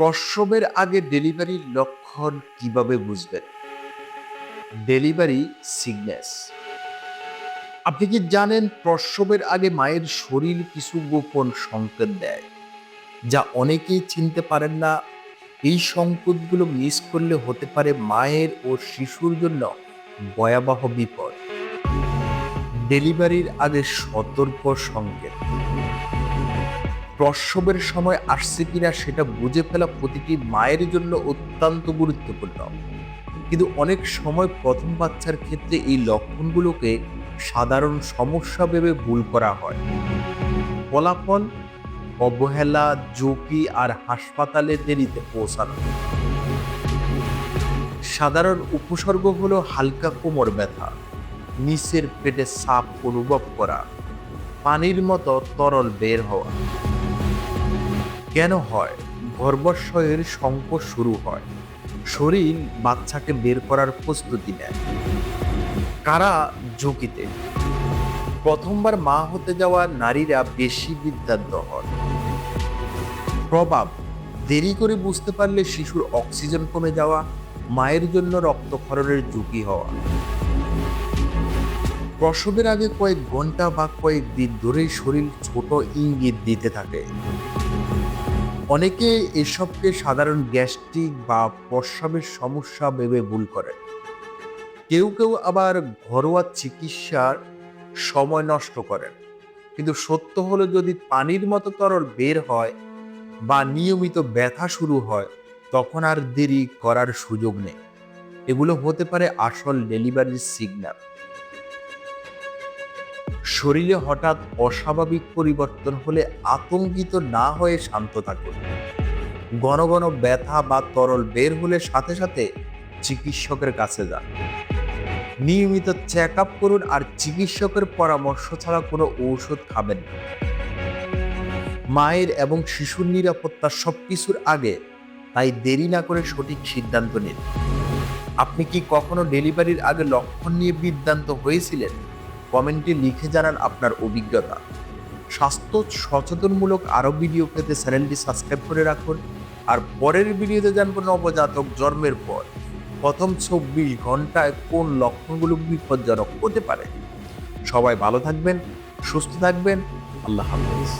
প্রসবের আগে ডেলিভারির লক্ষণ কীভাবে বুঝবেন? ডেলিভারি সিগনেস আপনি কি জানেন প্রসবের আগে মায়ের শরীর কিছু গোপন সংকেত দেয়, যা অনেকেই চিনতে পারেন না? এই সংকেতগুলো মিস করলে হতে পারে মায়ের ও শিশুর জন্য ভয়াবহ বিপদ। ডেলিভারির আগে সতর্ক সংকেত। প্রসবের সময় আসছে কিনা সেটা বুঝে ফেলা প্রতিটি মায়ের জন্য অত্যন্ত গুরুত্বপূর্ণ। কিন্তু অনেক সময় প্রথম বাচ্চার ক্ষেত্রে এই লক্ষণগুলোকে সাধারণ সমস্যা ভেবে ভুল করা হয়। ফলাফল, অবহেলা, ঝুঁকি আর হাসপাতালে দেরিতে পৌঁছানো। সাধারণ উপসর্গ হলো হালকা কোমর ব্যথা, নিচের পেটে সাপ অনুভব করা, পানির মতো তরল বের হওয়া। কেন হয়? গর্ভাশয়ের সংকট শুরু হয়। শরীর বাচ্চাকে বের করার প্রস্তুতি নেয়। কারা ঝুঁকিতে? প্রথমবার মা হতে যাওয়া নারীরা বেশি বিদ্যান্ত হন। প্রভাব, দেরি করে বুঝতে পারলে শিশুর অক্সিজেন কমে যাওয়া, মায়ের জন্য রক্তক্ষরণের ঝুঁকি হওয়া। প্রসবের আগে কয়েক ঘণ্টা বা কয়েক দিন ধরেই শরীর ছোট ইঙ্গিত দিতে থাকে। অনেকে এসবকে সাধারণ গ্যাস্ট্রিক বা প্রস্রাবের সমস্যা ভেবে ভুল করে কেউ কেউ আবার ঘরোয়া চিকিৎসার সময় নষ্ট করেন। কিন্তু সত্য হলো যদি পানির মতো তরল বের হয় বা নিয়মিত ব্যথা শুরু হয়, তখন আর দেরি করার সুযোগ নেই। এগুলো হতে পারে আসল ডেলিভারির সিগন্যাল। শরীরে হঠাৎ অস্বাভাবিক পরিবর্তন হলে আতঙ্কিত না হয়ে শান্ত থাকুন। ঘন ঘন ব্যথা বা তরল বের হলে সাথে সাথে চিকিৎসকের কাছে যান। নিয়মিত চেক আপ করুন আর চিকিৎসকের পরামর্শ ছাড়া কোনো ঔষধ খাবেন না। মায়ের এবং শিশুর নিরাপত্তা সব কিছুর আগে, তাই দেরি না করে সঠিক সিদ্ধান্ত নিন। আপনি কি কখনো ডেলিভারির আগে লক্ষণ নিয়ে বিভ্রান্ত হয়েছিলেন? কমেন্টে লিখে জানান আপনার অভিজ্ঞতা। স্বাস্থ্য সচেতনমূলক আরও ভিডিও পেতে চ্যানেলটি সাবস্ক্রাইব করে রাখুন। আর পরের ভিডিওতে জানব নবজাতক জন্মের পর। প্রথম চব্বিশ ঘন্টায় কোন লক্ষণগুলো বিপজ্জনক হতে পারে? সবাই ভালো থাকবেন, সুস্থ থাকবেন। আল্লাহ হাফেজ।